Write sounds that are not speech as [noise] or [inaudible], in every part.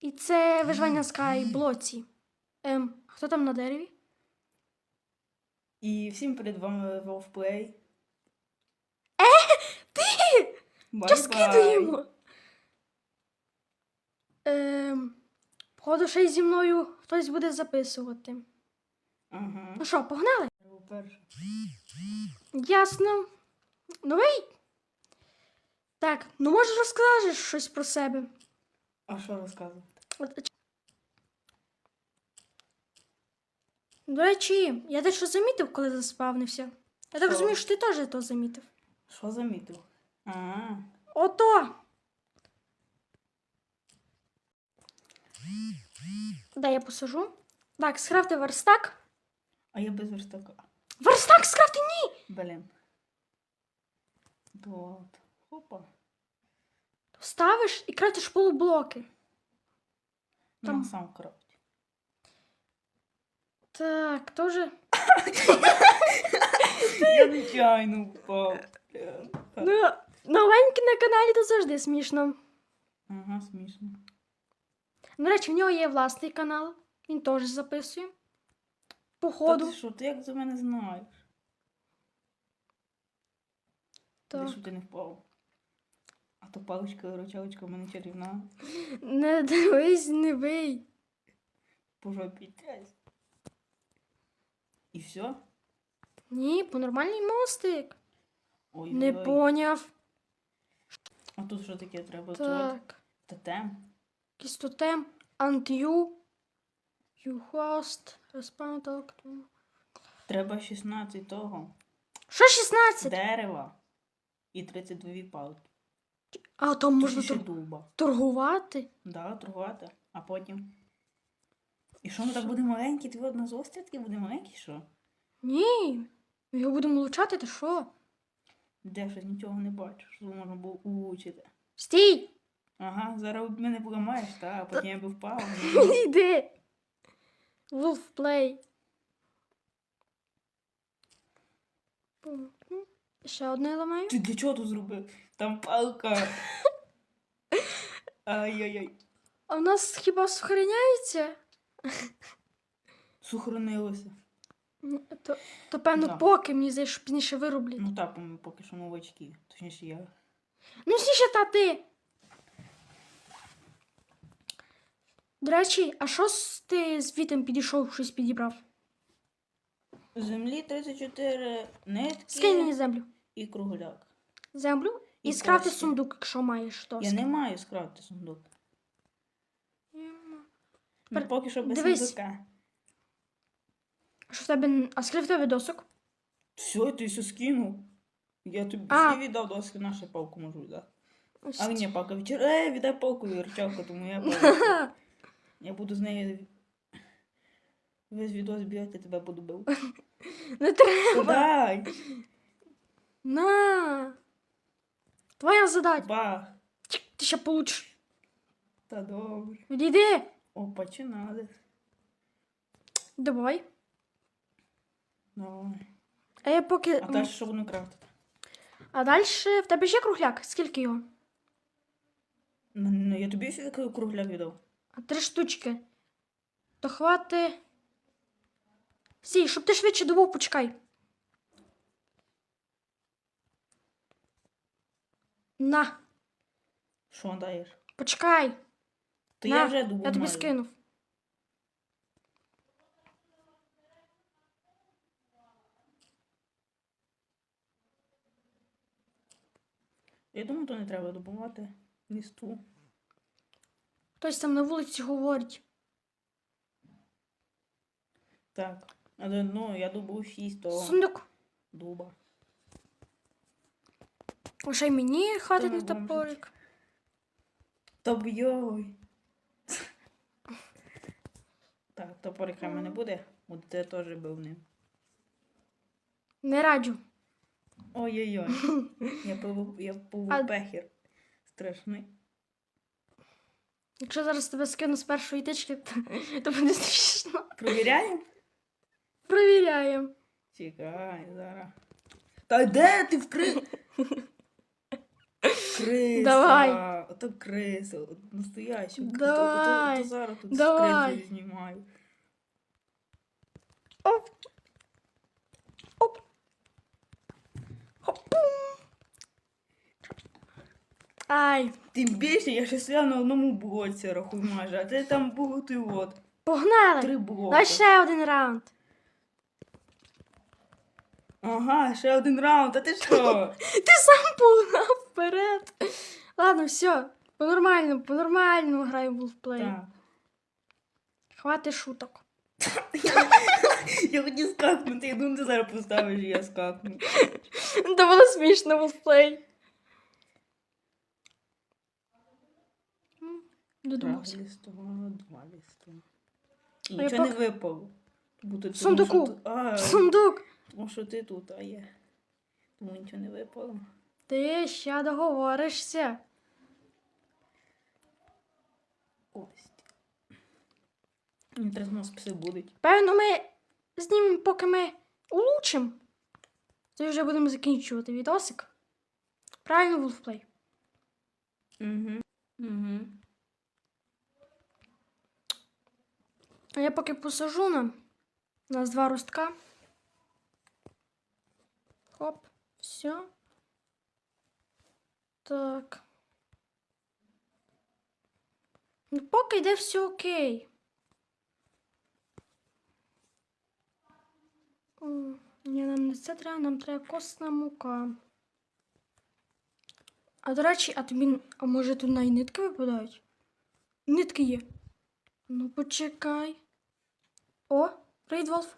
І це виживання скайблоці. Ем, хто там на дереві? І всім перед вами Вовплей. Ти! Бай-бай. Що скидуємо? Ем, походу, ще й зі мною хтось буде записувати. Ага. Ну що, погнали? Ясно. Новий? Так, ну може розкажеш щось про себе. А що розказувати? До речі, я дещо замітив, коли заспавнився. Я так розумію, що ти теж то замітив. Що замітив? А, Ото! Дай я посажу. Так, скрафти верстак. а я без верстака. Верстак скрафти ні! Блін. Вот. Хопа. Ставиш і кратиш полублоки. Там- сам крафт. Так, теж. Я нечайно впав. Ну, новенький на каналі то завжди смішно. Ага, смішно. До речі, в нього є власний канал. Він теж записує. Та Походу. ти що, ти як за мене знаєш? Ти що ти не впав? То паличка, ручалочка в мене чарівна. Не дивись, не бий. По жопі. І все? Ні, по нормальний мостик. Ой, Не ой. поняв. А тут що таке треба? Так. Тотем? Якийсь тотем. Антю. Юхост. Респанток. Треба 16 того. Що 16? Дерева. І 32 палки. А там можна Можна тор- дуба. торгувати. Да, торгувати. А потім. І що ми так буде маленькі? Ти одна з острідки буде маленький, що? Ні. Ми його будемо влучати, ти що? Де щось нічого не бачу, що можна було улучити. Стій! Ага, зараз мене поламаєш, та, а потім я би впав. [laughs] Іди. Wolf play. Пум. Ще одне ламаю. Ти для чого тут зробив? Там палка. [laughs] Ай-яй-яй. А в нас хіба сохраняється? Сохранилося. Ну, То, то певно, Да. поки мені здається, що пізніше вироблять. Ну так, ми поки що новачки. Точніше я. Ну, сніше та ти. До речі, а що з- ти з вітем підійшов, щось підібрав? Землі 34 нитки Скинь мені землю. І кругляк. Землю і, І скрафти сундук, якщо маєш то. Я не маю скрафти сундук. Ну, Пер- поки що без дивись. сундука. А Що в тебе. А скільки в тебе досок? Все, ти все скинув. Я тобі А. всі віддав доски, нашу палку можу віддати. Ось А ці. ні, палка вчора. Е, віддай палку вірчалка, тому я [laughs] палка. Я буду з нею весь відос бігати, тебе буду бив. [laughs] Не треба. Дай! На. Твоя задача. Бах! Чик, Ти ще получиш. Та добре. Відійди. О, починали. Давай. Давай. А я поки. А далі що будемо крафтити? А далі в тебе ще кругляк? Скільки його? Ну, ну, я тобі фіг кругляк віддав. А три штучки. То хвати. Стій, щоб ти швидше добув, почекай. На, Що даєш? почекай. То На, я вже думав. Я тобі скинув. Я думаю, то не треба добувати лісту. Хтось там на вулиці говорить. Так. Але ну, я добув 6 того Сундук. дуба. Лише й мені хватить на топорик. Та бйой. Так, топорика в мене буде. От ти теж бив ним. Не раджу. Ой-ой-ой. Я пив, я повупехір. Страшний. Якщо зараз тебе скину з першої тички, то, то буде смішно. Провіряємо? Провіряємо. Чекай, зараз. Та де ти вкрив? Криса. Давай. Ото криса. от Настояща. Давай. ото- ото зараз тут Давай. скриншот знімаю. Оп. Оп. Хоп. Ай, Тим більше я ще стояв на одному блоці, рахуй майже, а ти там був ти от. погнали. Три блоки. Давай ще один раунд. Ага, ще один раунд, а ти [laughs] що? Ти сам погнав вперед. Ладно, все. По-нормальному, по-нормальному граємо в плей. Так. Хвати шуток. Я хотів скакнути, я думаю, ти зараз поставиш, і я скакну. Та було смішно в плей. Додумався. Листова, два листова. А я Нічого не пок- випало. Бути, В сундуку. А, Сундук. тому що ти тут, а є. Тому нічого не випало. Ти ще договоришся. Ось. Знову списи будуть. Певно, ми знімемо, поки ми улучшимо. Тоді вже будемо закінчувати відосик. Правильно, Wolfplay? Угу. Угу. А я поки посажу нам. У нас два ростка. Хоп, все. Так. Ну, поки йде все окей. М, Ні, нам не це треба, нам треба косна мука. А до речі, а а може тут на нитки випадають? Нитки є. Ну, почекай. О, привіт, Волф.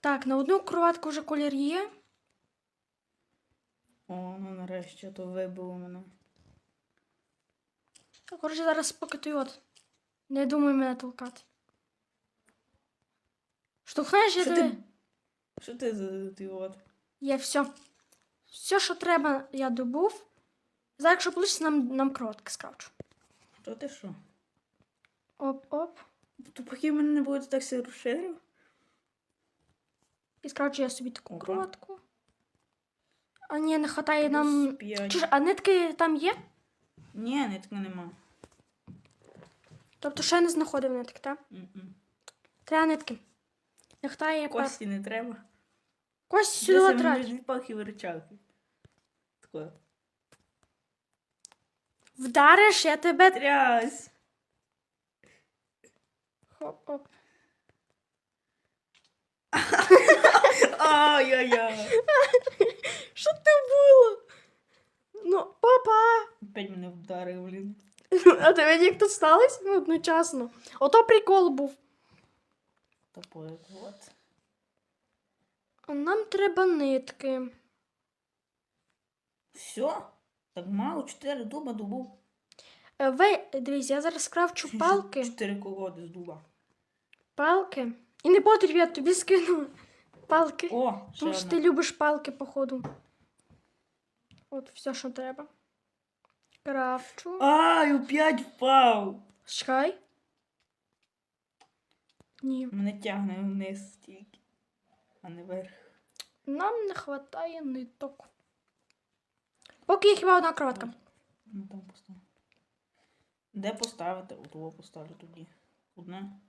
Так, на одну кроватку вже колір є. О, ну нарешті то вибило мене. Так, коротше, зараз поки той от. Не думай мене толкати. Штовхнеш, я тебе. Що ти за ти от? Є все. Все, що треба, я добув. Зараз, якщо вийде, нам, нам кроватки скрафчу. Що ти що? Оп-оп. То поки мене не буде так все розширив. І скрафчу я собі таку Опа. А ні, не хватає нам. П'ять. Чи ж, а нитки там є? Ні, нитки нема. Тобто ще не знаходив нитки, так? М-м. Треба нитки. Не хватає пар. Кості не треба. Кость сюди трать. пахи виручалки. Таке. Вдариш, я тебе. Трясь. Хоп-оп. [laughs] Ай-яй-яй. Що це було? Ну, папа. Опять мене вдарив, блін. [laughs] А тебе як тут сталося ну, одночасно? Ото прикол був. Топо от. А нам треба нитки. Все? Так мало, чотири дуба дубу. Е, Ви, дивись, я зараз скрафчу палки. Чотири колоди з дуба. Палки. І не потріб, я тобі скину палки. О, ще Тому що одна. ти любиш палки, походу. От все, що треба. Крафчу. Ай, опять впав. Чекай. Ні. Мене тягне вниз стільки, а не вверх. Нам не вистачає ниток. Поки є хіба одна кроватка. Ну там поставлю. Де поставити? От поставлю тоді. Одне.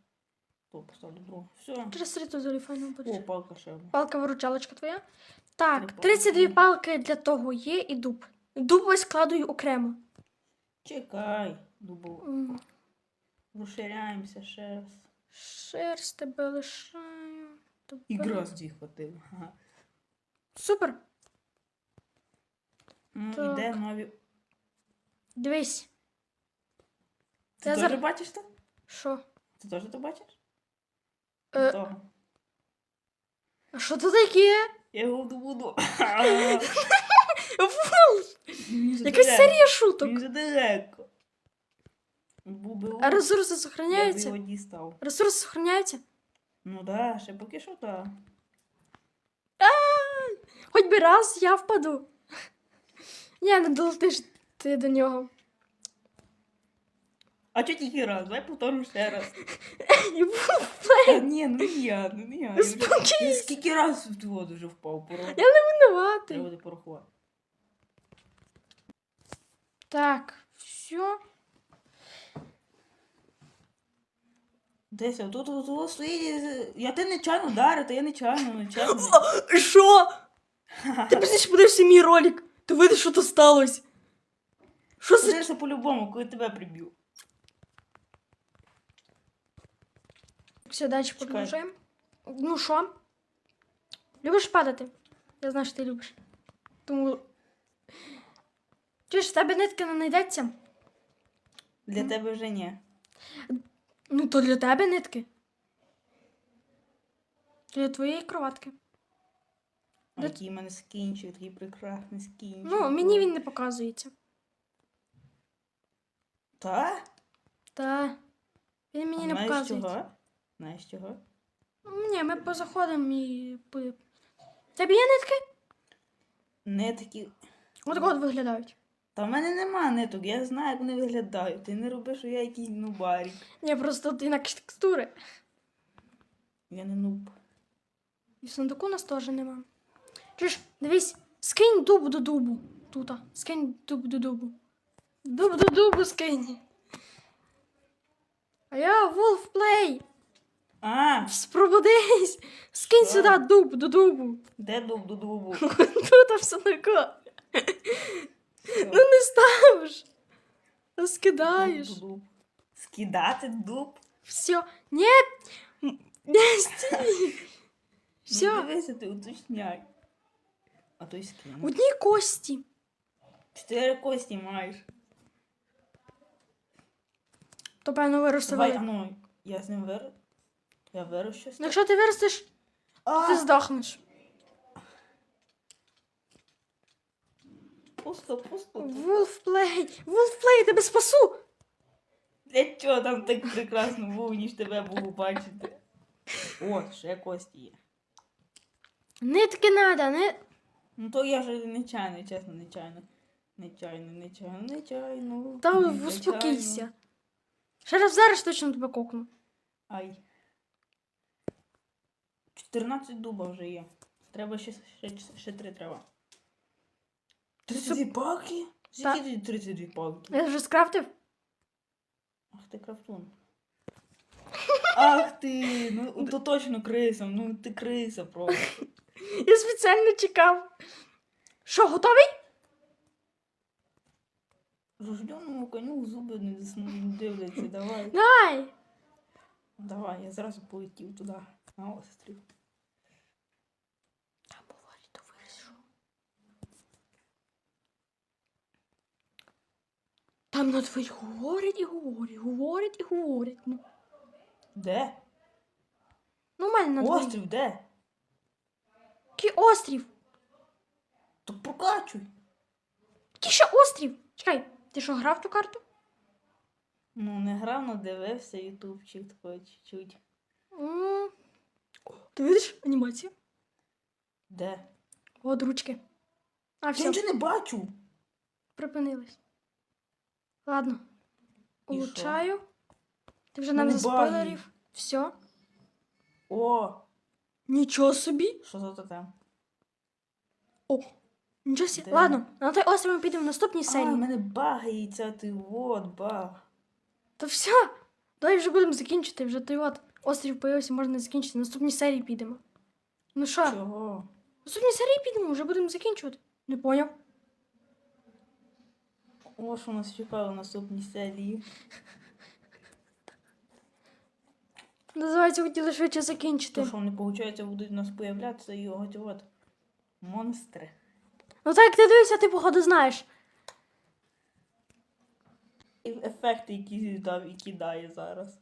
То поставлю друге. Все. Через три тут взагалі файно О, палка ще одна. Палка виручалочка твоя. Так, Три 32 палки. для того є і дуб. Дуб ось складую окремо. Чекай, дубу. М, Розширяємося ще раз. Шерсть тебе лишаю. Тебе- І грозді хватило. Ага. Супер. Ну, Так. іде нові. Дивись. Ти Я теж зараз- бачиш то? Що? Ти теж то бачиш? Е. Того. А що це таке? Я його добуду. Якась серія шуток. Він. А ресурси я б сохраняються? його дістав. Ресурси сохраняються? Ну да, ще поки що так. Хоч би раз я впаду. Ні, не долетиш ти до нього. А чого тільки раз? Давай повторимо ще раз. І був Та ні, ну не я, ну не я. Я вже- Спокійно. Я скільки раз в воду вже впав порог. Я не винуватий. Треба буде порахувати. Так, все. Десь тут, тут, тут стоїть. Я ти нечайно вдарив, та я нечайно, нечайно. [laughs] Що? Ти [laughs] пиздиш, подивишся мій ролик. Ти видиш, що то сталося. Що за... Подивишся по-любому, коли тебе приб'ю. Все, далі продовжуємо. Ну що? Любиш падати? Я знаю, що ти любиш. Тому. Чуєш, в тебе нитка не знайдеться? Для тебе вже ні. Ну, то для тебе нитки. Для твоєї кроватки. А Де- який в мене скінчик, такий прекрасний скінчик. Ну, мені він не показується. Та? Та. Він мені не показується. чого? Знаєш чого? Ні, ми позаходимо і. Тебе є нитки? Не такі. Отак от виглядають. Та в мене нема ниток, я знаю, як вони виглядають. Ти не роби, що я якийсь нубарік. Ні, просто тут інакші текстури. Я не нуб. І в сундуку у нас теж нема. Чуєш, дивись, скинь дуб до дубу. Тута. Скинь дуб до дубу. Дуб до дубу скинь. А я Wolf Play. А, Спробудись. Скинь Що? сюди дуб до дубу. де дуб до дубу? [laughs] Тут в. Ну не ставиш. А скидаєш. Дуб до. Скидати дуб? Все. Ні. М, Не стій. Ну, Все. дивися, ти уточняй. А то й скину. Одні кості. Чотири кості маєш. То певно Давай, а ну, я з ним вир... Я вирощу. Ну, Якщо ти виростеш, А, ти здохнеш. пусто, пусто. Wolfplay! Wolfplay, я тебе спасу! Для чого там так прекрасно був, ніж тебе було бачити? О, ще кості є. Нитки надо, не. Ну то я вже нечайно, чесно, нечайно. Нечайно, нечайно, нечайно. Та нечайно. успокійся. Ще раз зараз точно тебе кокну. Ай. 14 дуба вже є. Треба ще, ще, ще 3 треба. 32 палки? Та- Скільки тобі 32 палки? Я вже скрафтив. Ах ти крафтун. Ах ти! Ну [laughs] то точно криса, ну ти криса просто. Я спеціально чекав. Що, готовий? Рожденному коню зуби не дивляться, давай. Давай! Давай, я зразу полетів туди, на острів. Там говорить, то вирішу. Там на дворі говорять і говорять, говорять і говорять. Ну, Де? ну у мене на. Острів де? Який острів? То прокачуй. Який ще острів? Чекай, ти що, грав в ту карту? Ну, не грав, но дивився ютубчик такой чуть-чуть. М. О, Ти видиш анімацію? Де? От ручки. А, Я все, нічого не бачу. припинились. Ладно. І? Улучшаю. Ти вже нам не заспойлерів. Все. О, Нічого собі. що за то? О, нічого собі. Де? Ладно, на той острів ми підемо в наступній А, серії. в мене багається, ти от баг. Та все. Давай вже будемо закінчити. Вже той от острів появився, можна закінчити. В наступній серії підемо. Ну що, в Чого? наступній серії підемо, вже будемо закінчувати. Не поняв. О, що нас чекало в наступній серії. Називається, хотіли швидше закінчити. То, що не виходить, будуть у нас появлятися і от от монстри. Ну так, ти дивишся, ти походу знаєш. І ефекти, які дав і кидає зараз.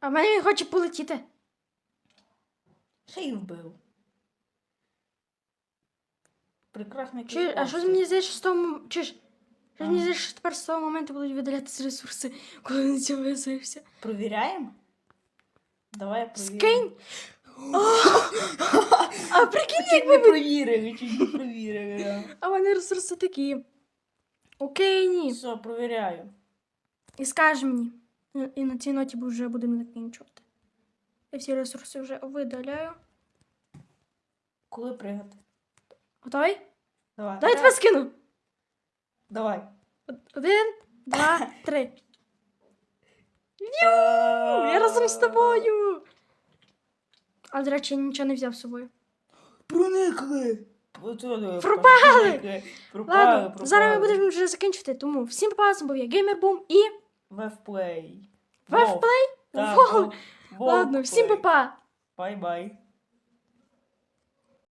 А в мене він хоче полетіти. Ще й вбив. Прекрасний Чи, а що мені здається, що з того мом- ж? Що А. мені здається, що тепер з того моменту будуть видалятися ресурси, коли на цьому висився. Провіряємо? Давай я провіримо. Скинь! А прикинь, Чуть не провірили, чуть не провірили. а в мене ресурси такі. Окей, ні. Все, провіряю. І скаж мені. І- І на цій ноті вже будемо закінчувати. Я всі ресурси вже видаляю. Коли пригати? Готовий? Давай. Я тебе скину. Давай. Один, два, [laughs] три. Я разом з тобою. А, до речі, я нічого не взяв з собою. Проникли! [laughs] Пропали! Пропали! Пропали, Ладно, зараз ми будемо вже закінчувати. Тому всім па, з був я геймербум і Вевплей. Вевплей? Вов. Ладно, всім па-па. Бай-бай.